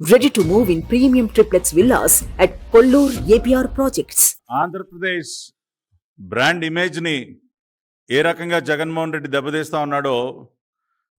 Ready to move in premium triplex villas at Kollur APR projects Andhra Pradesh brand ఇమేజ్ని ఏ రకంగా జగన్మోహన్ రెడ్డి దెబ్బతీస్తా ఉన్నాడో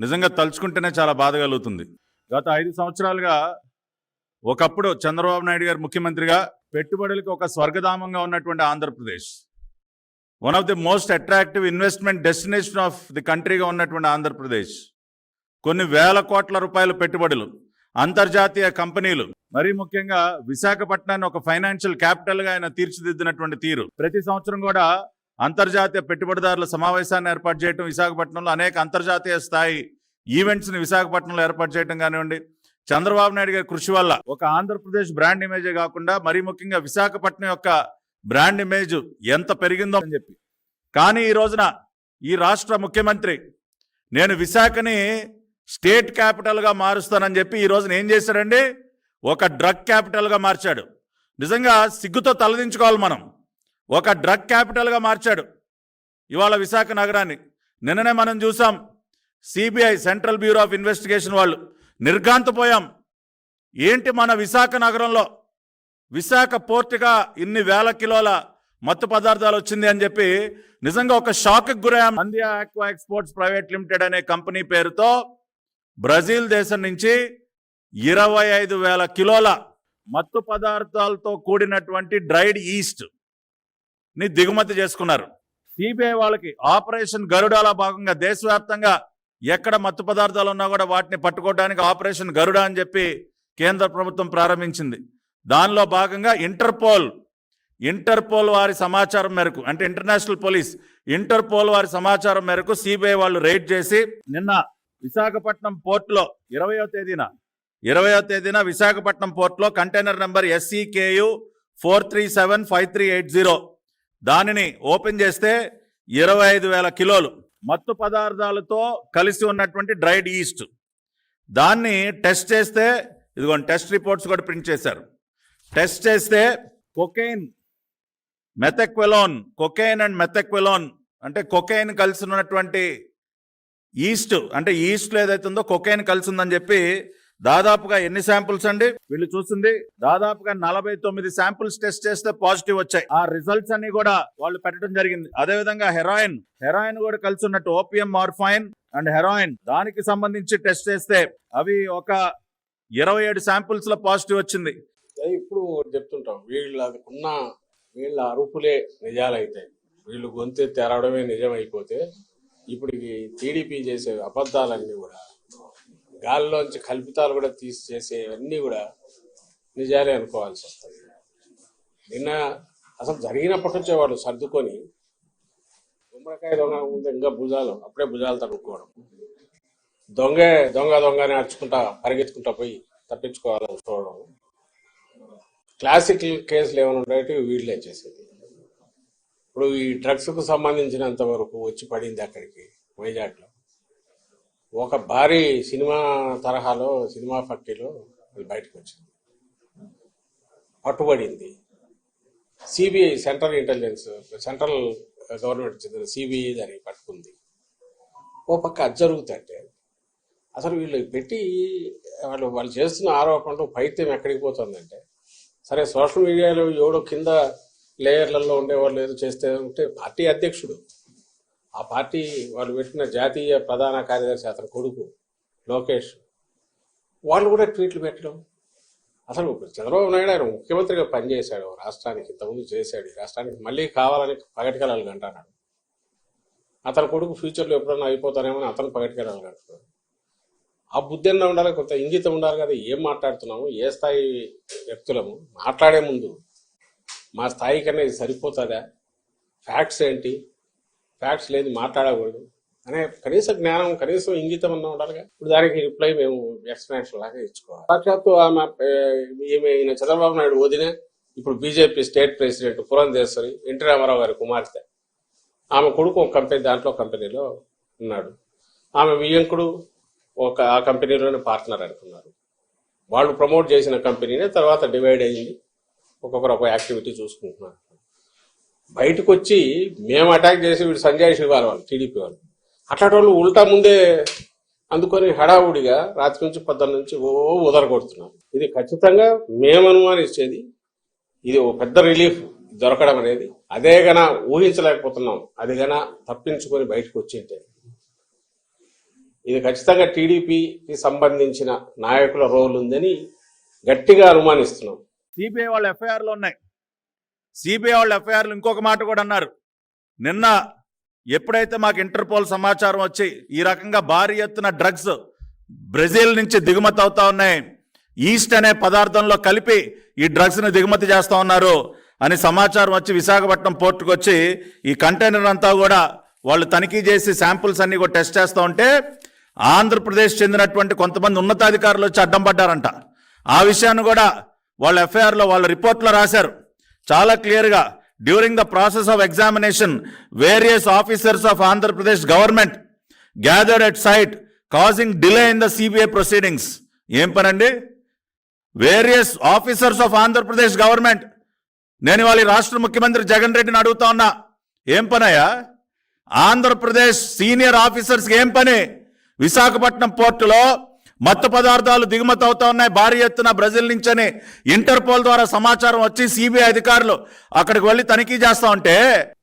నిజంగా తలుచుకుంటేనే చాలా బాధ కలుగుతుంది. గత ఐదు సంవత్సరాలుగా ఒకప్పుడు చంద్రబాబు నాయుడు గారు ముఖ్యమంత్రిగా పెట్టుబడులకు ఒక స్వర్గధామంగా ఉన్నటువంటి Andhra Pradesh. One of the most attractive investment destination of the కంట్రీగా ఉన్నటువంటి ఆంధ్రప్రదేశ్. కొన్ని వేల కోట్ల రూపాయల పెట్టుబడులు. అంతర్జాతీయ కంపెనీలు మరీ ముఖ్యంగా విశాఖపట్నాన్ని ఒక ఫైనాన్షియల్ క్యాపిటల్గా ఆయన తీర్చిదిద్దినటువంటి తీరు. ప్రతి సంవత్సరం కూడా అంతర్జాతీయ పెట్టుబడిదారుల సమావేశాన్ని ఏర్పాటు చేయడం విశాఖపట్నంలో అనేక అంతర్జాతీయ స్థాయి ఈవెంట్స్ని విశాఖపట్నంలో ఏర్పాటు చేయడం కానివ్వండి. చంద్రబాబు నాయుడు గారి కృషి వల్ల ఒక ఆంధ్రప్రదేశ్ బ్రాండ్ ఇమేజే కాకుండా మరీ ముఖ్యంగా విశాఖపట్నం యొక్క బ్రాండ్ ఇమేజ్ ఎంత పెరిగిందో అని చెప్పి. కానీ ఈ రోజున ఈ రాష్ట్ర ముఖ్యమంత్రి నేను విశాఖని స్టేట్ క్యాపిటల్గా మారుస్తానని చెప్పి ఈ రోజున ఏం చేశాడండి? ఒక డ్రగ్ క్యాపిటల్గా మార్చాడు. నిజంగా సిగ్గుతో తలదించుకోవాలి మనం. ఒక డ్రగ్ క్యాపిటల్గా మార్చాడు. ఇవాళ విశాఖ నగరాన్ని. నిన్ననే మనం చూసాం. CBI central bureau of investigation వాళ్ళు నిర్ఘాంతపోయాం ఏంటి మన విశాఖ నగరంలో? విశాఖ పోర్టుగా ఇన్ని వేల కిలోల మత్తు పదార్థాలు వచ్చింది అని చెప్పి నిజంగా ఒక షాక్కి గురయ్యాం. అందియా ఆక్వా ఎక్స్పోర్ట్స్ ప్రైవేట్ లిమిటెడ్ అనే కంపెనీ పేరుతో బ్రెజిల్ దేశం నుంచి ఇరవై ఐదు వేల కిలోల మత్తు పదార్థాలతో కూడినటువంటి డ్రైడ్ ఈస్ట్ని దిగుమతి చేసుకున్నారు. సిబిఐ వాళ్ళకి ఆపరేషన్ గరుడాల భాగంగా దేశవ్యాప్తంగా ఎక్కడ మత్తు పదార్థాలు ఉన్నా కూడా వాటిని పట్టుకోవడానికి ఆపరేషన్ గరుడ అని చెప్పి కేంద్ర ప్రభుత్వం ప్రారంభించింది. దానిలో భాగంగా ఇంటర్పోల్ ఇంటర్పోల్ వారి సమాచారం మేరకు అంటే ఇంటర్నేషనల్ పోలీస్ ఇంటర్పోల్ వారి సమాచారం మేరకు సిబిఐ వాళ్ళు రైడ్ చేసి నిన్న విశాఖపట్నం పోర్టులో ఇరవయో తేదీన ఇరవయో తేదీన విశాఖపట్నం పోర్టులో container number SCKU four three seven five three eight zero దానిని ఓపెన్ చేస్తే ఇరవై ఐదు వేల కిలోలు మత్తు పదార్థాలతో కలిసి ఉన్నటువంటి డ్రైడ్ ఈస్ట్. దాన్ని టెస్ట్ చేస్తే ఇదిగోండి టెస్ట్ రిపోర్ట్స్ కూడా ప్రింట్ చేశారు. టెస్ట్ చేస్తే cocaine methaqualone cocaine and methaqualone అంటే కొకైన్ కలిసి ఉన్నటువంటి ఈస్ట్ అంటే ఈస్ట్లో ఏదైతే ఉందో కొకైన్ కలిసి ఉందని చెప్పి దాదాపుగా ఎన్ని శాంపుల్స్ అండి? వీళ్ళు చూసింది దాదాపుగా నలభై తొమ్మిది శాంపుల్స్ టెస్ట్ చేస్తే పాజిటివ్ వచ్చాయి. ఆ రిజల్ట్స్ అన్ని కూడా వాళ్ళు పెట్టడం జరిగింది. అదే విధంగా హెరాయిన్ హెరాయిన్ కూడా కలిసి ఉన్నట్టు ఓపిఎం మార్ఫైన్ అండ్ హెరాయిన్ దానికి సంబంధించి టెస్ట్ చేస్తే అవి ఒక ఇరవై ఏడు శాంపుల్స్లో పాజిటివ్ వచ్చింది. ఇప్పుడు చెప్తుంటాం వీళ్ళకున్న వీళ్ళ అరుపులే నిజాలైతే వీళ్ళు గొంతు తెరవడమే నిజం అయిపోతే ఇప్పుడు టీడీపీ చేసే అబద్ధాలన్నీ కూడా గాలిలోంచి కల్పితాలు కూడా తీసి చేసేవన్నీ కూడా నిజాలే అనుకోవాల్సి వస్తుంది. నిన్న అసలు జరిగినప్పటి నుంచే వాళ్ళు సర్దుకొని గుమ్మడికాయ దొంగ ముందు ఇంకా భుజాలు అప్పుడే భుజాలు తడుక్కోవడం. దొంగ దొంగ అని అరుచుకుంటా పరిగెత్తుకుంటా పోయి తప్పించుకోవాలని చూడడం. క్లాసికల్ కేసులు ఏమైనా ఉండేవి వీళ్ళే చేసేది. ఇప్పుడు ఈ డ్రగ్స్కు సంబంధించినంత వరకు వచ్చి పడింది అక్కడికి వైజాగ్లో. ఒక భారీ సినిమా తరహాలో సినిమా ఫ్యాక్టరీలో అది బయటకు వచ్చింది పట్టుబడింది. CBI central intelligence central government చెందిన సిబిఐ దాన్ని పట్టుకుంది. ఓ పక్క అది జరుగుతుంటే అసలు వీళ్ళు పెట్టి వాళ్ళు వాళ్ళు చేస్తున్న ఆరోపణలు పైత్యం ఎక్కడికి పోతుందంటే సరే సోషల్ మీడియాలో ఎవడో కింద లేయర్లలో ఉండేవాళ్ళు ఏదో చేస్తే ఉంటే పార్టీ అధ్యక్షుడు. ఆ పార్టీ వాళ్ళు పెట్టిన జాతీయ ప్రధాన కార్యదర్శి అతని కొడుకు లోకేష్. వాళ్ళు కూడా ట్వీట్లు పెట్టడం. అసలు చంద్రబాబు నాయుడు ఆయన ముఖ్యమంత్రిగా పనిచేశాడు. రాష్ట్రానికి ఇంతకుముందు చేశాడు. ఈ రాష్ట్రానికి మళ్ళీ కావాలని పగటికెళ్ళాలి అంటున్నాడు అతని కొడుకు ఫ్యూచర్లో ఎప్పుడన్నా అయిపోతానేమో అని అతను పగటికెళ్ళాలి అంటున్నాడు ఆ బుద్ధి ఉండాలి కొంత ఇంగితం ఉండాలి కదా. ఏం మాట్లాడుతున్నాము? ఏ స్థాయి వ్యక్తులము? మాట్లాడే ముందు మా స్థాయి కన్నా ఇది సరిపోతుందా? ఫ్యాక్ట్స్ ఏంటి? ఫ్యాక్ట్స్ లేని మాట్లాడకూడదు. అనే కనీస జ్ఞానం కనీసం ఇంగితం అన్న ఉండాలిగా. ఇప్పుడు దానికి రిప్లై మేము ఎక్స్ప్లెనేషన్ లాగా ఇచ్చుకోవాలి. సాక్షాత్తు ఆమె ఈమె ఈయన చంద్రబాబు నాయుడు వదిన ఇప్పుడు BJP state president Purandeswari NT Rama Rao గారి కుమార్తె. ఆమె కొడుకు ఒక కంపెనీ దాంట్లో కంపెనీలో ఉన్నాడు. ఆమె వియంకుడు ఒక ఆ కంపెనీలోనే పార్ట్నర్ అనుకున్నారు. వాళ్ళు ప్రమోట్ చేసిన కంపెనీనే తర్వాత డివైడ్ అయ్యింది ఒక్కొక్కరు ఒక యాక్టివిటీ చూసుకుంటున్నారు. బయటకు వచ్చి మేము అటాక్ చేసి వీడు సంజయ్ శివాల వాళ్ళు టీడీపీ వాళ్ళు. అట్లాంటి వాళ్ళు ఉల్టా ముందే అందుకొని హడావుడిగా రాత్రి నుంచి పొద్దున్న నుంచి ఓ ఉదర కొడుతున్నారు ఇది ఖచ్చితంగా మేము అనుమానించేది ఇది ఒక పెద్ద రిలీఫ్ దొరకడం అనేది. అదే గన ఊహించలేకపోతున్నాం అది గన తప్పించుకొని బయటకు వచ్చింటే ఇది ఖచ్చితంగా టీడీపీకి సంబంధించిన నాయకుల రోల్ ఉందని గట్టిగా అనుమానిస్తున్నాం. సిబిఐ వాళ్ళ ఎఫ్ఐఆర్లు ఉన్నాయి. సిబిఐ వాళ్ళ ఎఫ్ఐఆర్లు ఇంకొక మాట కూడా అన్నారు. నిన్న ఎప్పుడైతే మాకు ఇంటర్పోల్ సమాచారం వచ్చి ఈ రకంగా భారీ ఎత్తున డ్రగ్స్ బ్రెజిల్ నుంచి దిగుమతి అవుతా ఉన్నాయి. ఈస్ట్ అనే పదార్థంలో కలిపి ఈ డ్రగ్స్ని దిగుమతి చేస్తూ ఉన్నారు అని సమాచారం వచ్చి విశాఖపట్నం పోర్టుకు వచ్చి ఈ కంటైనర్ అంతా కూడా వాళ్ళు తనిఖీ చేసి శాంపుల్స్ అన్ని కూడా టెస్ట్ చేస్తూ ఉంటే ఆంధ్రప్రదేశ్ చెందినటువంటి కొంతమంది ఉన్నతాధికారులు వచ్చి అడ్డం పడ్డారంట. ఆ విషయాన్ని కూడా వాళ్ళ ఎఫ్ఐఆర్లో వాళ్ళ రిపోర్ట్లో రాశారు. చాలా క్లియర్గా during the process of examination various officers of Andhra Pradesh government gathered at site causing delay in the CBI proceedings ఏం పనండి? Various officers of Andhra Pradesh government నేను వాళ్ళ రాష్ట్ర ముఖ్యమంత్రి జగన్ రెడ్డిని అడుగుతా ఉన్నా. ఏం పనయ్యా? ఆంధ్రప్రదేశ్ సీనియర్ ఆఫీసర్స్కి ఏం పని? విశాఖపట్నం పోర్టులో మత్తు పదార్థాలు దిగుమతి అవుతా ఉన్నాయి. భారీ ఎత్తున బ్రెజిల్ నుంచని ఇంటర్పోల్ ద్వారా సమాచారం వచ్చి సిబిఐ అధికారులు అక్కడికి వెళ్ళి తనిఖీ చేస్తా ఉంటే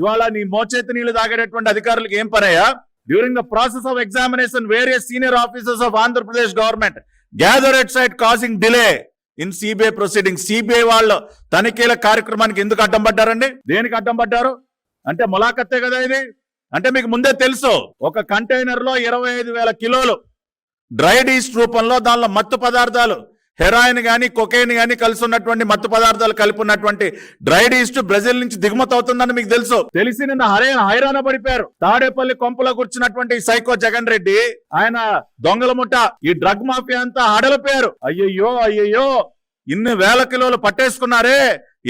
ఇవాళ నీ మోచేతి నీళ్ళు తాగేటటువంటి అధికారులకు ఏం పనయ్యా? During the process of examination various senior officers of Andhra Pradesh government gather at site causing delay in CBI proceeding CBI వాళ్ళు తనిఖీల కార్యక్రమానికి ఎందుకు అడ్డం పడ్డారండి? దేనికి అడ్డం పడ్డారు? అంటే ములాఖత్తే కదా ఇది? అంటే మీకు ముందే తెలుసు ఒక కంటైనర్లో ఇరవై ఐదు వేల కిలోలు డ్రైడ్ ఈస్ట్ రూపంలో దానిలో మత్తు పదార్థాలు హెరాయిన్ కానీ కొకైన్ కానీ కలిసి ఉన్నటువంటి మత్తు పదార్థాలు కలిపి ఉన్నటువంటి డ్రైడ్ ఈస్ట్ బ్రెజిల్ నుంచి దిగుమతి అవుతుందని మీకు తెలుసు. తెలిసి నిన్న హరే హైరాణ పడిపోయారు. తాడేపల్లి కొంపలో కూర్చున్నటువంటి సైకో జగన్ రెడ్డి ఆయన దొంగల ముఠ ఈ డ్రగ్ మాఫియా అంతా హడలిపోయారు. అయ్యయ్యో అయ్యయ్యో ఇన్ని వేల కిలోలు పట్టేసుకున్నారే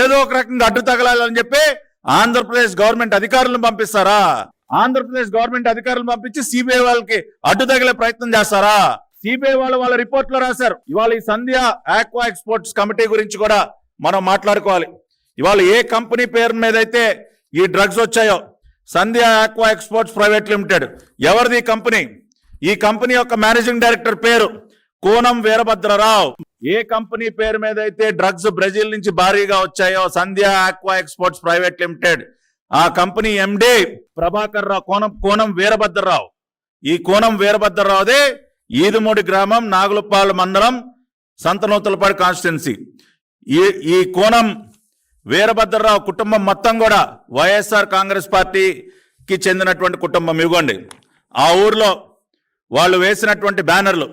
ఏదో ఒక రకంగా అడ్డు తగలాలని చెప్పి ఆంధ్రప్రదేశ్ గవర్నమెంట్ అధికారులను పంపిస్తారా? ఆంధ్రప్రదేశ్ గవర్నమెంట్ అధికారులు పంపించి సిబిఐ వాళ్ళకి అడ్డు తగిలే ప్రయత్నం చేస్తారా? సిబిఐ వాళ్ళు వాళ్ళ రిపోర్ట్లో రాశారు. ఇవాళ ఈ సంధ్య ఆక్వా ఎక్స్పోర్ట్స్ కమిటీ గురించి కూడా మనం మాట్లాడుకోవాలి. ఇవాళ ఏ కంపెనీ పేరు మీద అయితే ఈ డ్రగ్స్ వచ్చాయో Sandhya aqua exports private limited. ఎవరిది ఈ కంపెనీ? ఈ కంపెనీ యొక్క మేనేజింగ్ డైరెక్టర్ పేరు కోనం వీరభద్రరావు. ఏ కంపెనీ పేరు మీద అయితే డ్రగ్స్ బ్రెజిల్ నుంచి భారీగా వచ్చాయో Sandhya aqua exports private limited. ఆ కంపెనీ ఎండి ప్రభాకర్ రావు కోనం కోనం వీరభద్రరావు. ఈ కోనం వీరభద్రరావుదే ఈదుమూడి గ్రామం నాగులపాల మండలం సంతనూతలపాడు కాన్స్టిట్యున్సీ. ఈ ఈ కోణం వీరభద్రరావు కుటుంబం మొత్తం కూడా వైఎస్ఆర్ కాంగ్రెస్ పార్టీకి చెందినటువంటి కుటుంబం. ఇవ్వండి ఆ ఊర్లో వాళ్ళు వేసినటువంటి బ్యానర్లు.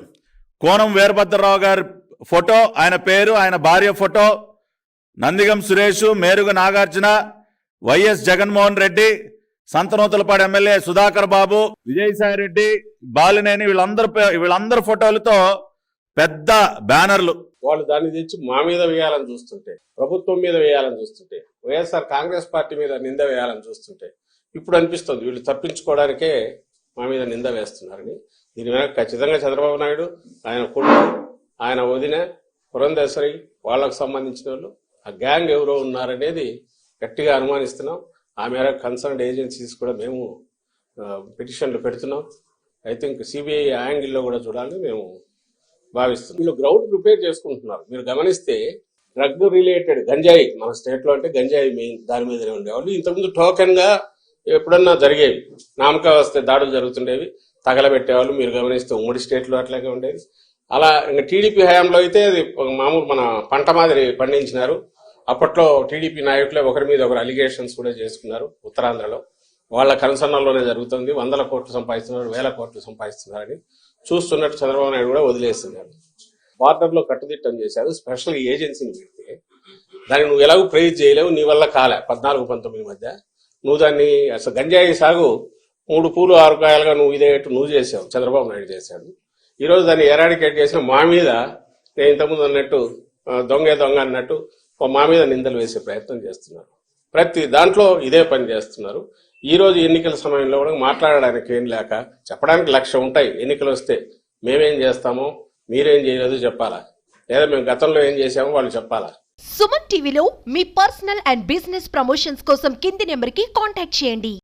కోణం వీరభద్రరావు గారి ఫోటో ఆయన పేరు ఆయన భార్య photo Nandigam Suresh Meruga Nagarjuna YS Jaganmohan Reddy Santhanuthalapadu MLA Sudhakar Babu Vijayasai Reddy Balineni వీళ్ళందరూ వీళ్ళందరి ఫోటోలతో పెద్ద బ్యానర్లు. వాళ్ళు దాన్ని తెచ్చి మా మీద వేయాలని చూస్తుంటే ప్రభుత్వం మీద వేయాలని చూస్తుంటే వైఎస్ఆర్ కాంగ్రెస్ పార్టీ మీద నింద వేయాలని చూస్తుంటే ఇప్పుడు అనిపిస్తుంది వీళ్ళు తప్పించుకోవడానికే మా మీద నింద వేస్తున్నారని. దీని మీద ఖచ్చితంగా చంద్రబాబు నాయుడు ఆయన కొడుకు ఆయన వదిన పురంధేశ్వరి వాళ్ళకు సంబంధించిన వాళ్ళు ఆ గ్యాంగ్ ఎవరో ఉన్నారనేది గట్టిగా అనుమానిస్తున్నాం. ఆ మేరకు కన్సర్న్డ్ ఏజెన్సీస్ కూడా మేము పిటిషన్లు పెడుతున్నాం. ఐ థింక్ సిబిఐ యాంగిల్లో కూడా చూడాలని మేము భావిస్తున్నాం. వీళ్ళు గ్రౌండ్ ప్రిపేర్ చేసుకుంటున్నారు. మీరు గమనిస్తే డ్రగ్ రిలేటెడ్ గంజాయి మన స్టేట్లో అంటే గంజాయి మెయిన్ దాని మీదనే ఉండేవాళ్ళు. ఇంతకుముందు టోకెన్గా ఎప్పుడన్నా జరిగేవి. నామక వస్తే దాడులు జరుగుతుండేవి. తగలబెట్టేవాళ్ళు. మీరు గమనిస్తే ఉమ్మడి స్టేట్లో అట్లాగే ఉండేది. అలా ఇంకా టీడీపీ హయాంలో అయితే అది మామూలు మన పంట మాదిరి పండించినారు. అప్పట్లో టీడీపీ నాయకులే ఒకరి మీద ఒకరు అలిగేషన్స్ కూడా చేసుకున్నారు ఉత్తరాంధ్రలో. వాళ్ళ కన్సర్నల్లోనే జరుగుతుంది. వందల కోట్లు సంపాదిస్తున్నారు వేల కోట్లు సంపాదిస్తున్నారని చూస్తున్నట్టు చంద్రబాబు నాయుడు కూడా వదిలేస్తున్నారు. బార్డర్లో కట్టుదిట్టం చేశారు. స్పెషల్ ఏజెన్సీని పెడితే దాన్ని నువ్వు ఎలాగో ప్రేజ్ చేయలేవు నీ వల్ల కాలే. పద్నాలుగు పంతొమ్మిది మధ్య నువ్వు దాన్ని అసలు గంజాయి సాగు మూడు పూలు ఆరు కాయలుగా నువ్వు ఇదేట్టు నువ్వు చేసావు చంద్రబాబు నాయుడు చేశాడు. ఈరోజు దాన్ని ఎరాడికేట్ చేసిన మా మీద నేను ఇంతకుముందు అన్నట్టు దొంగ దొంగే దొంగ అన్నట్టు మా మీద నిందలు వేసే ప్రయత్నం చేస్తున్నారు. ప్రతి దాంట్లో ఇదే పని చేస్తున్నారు. ఈరోజు ఎన్నికల సమయంలో కూడా మాట్లాడడానికి ఏం లేక చెప్పడానికి లక్ష్యం ఉంటాయి. ఎన్నికలు వస్తే మేమేం చేస్తామో మీరేం చేయలేదు చెప్పాలా? లేదా మేము గతంలో ఏం చేసామో వాళ్ళు చెప్పాలా? సుమన్ టీవీలో మీ పర్సనల్ అండ్ బిజినెస్ ప్రమోషన్స్ కోసం కింది నెంబర్కి కాంటాక్ట్ చేయండి.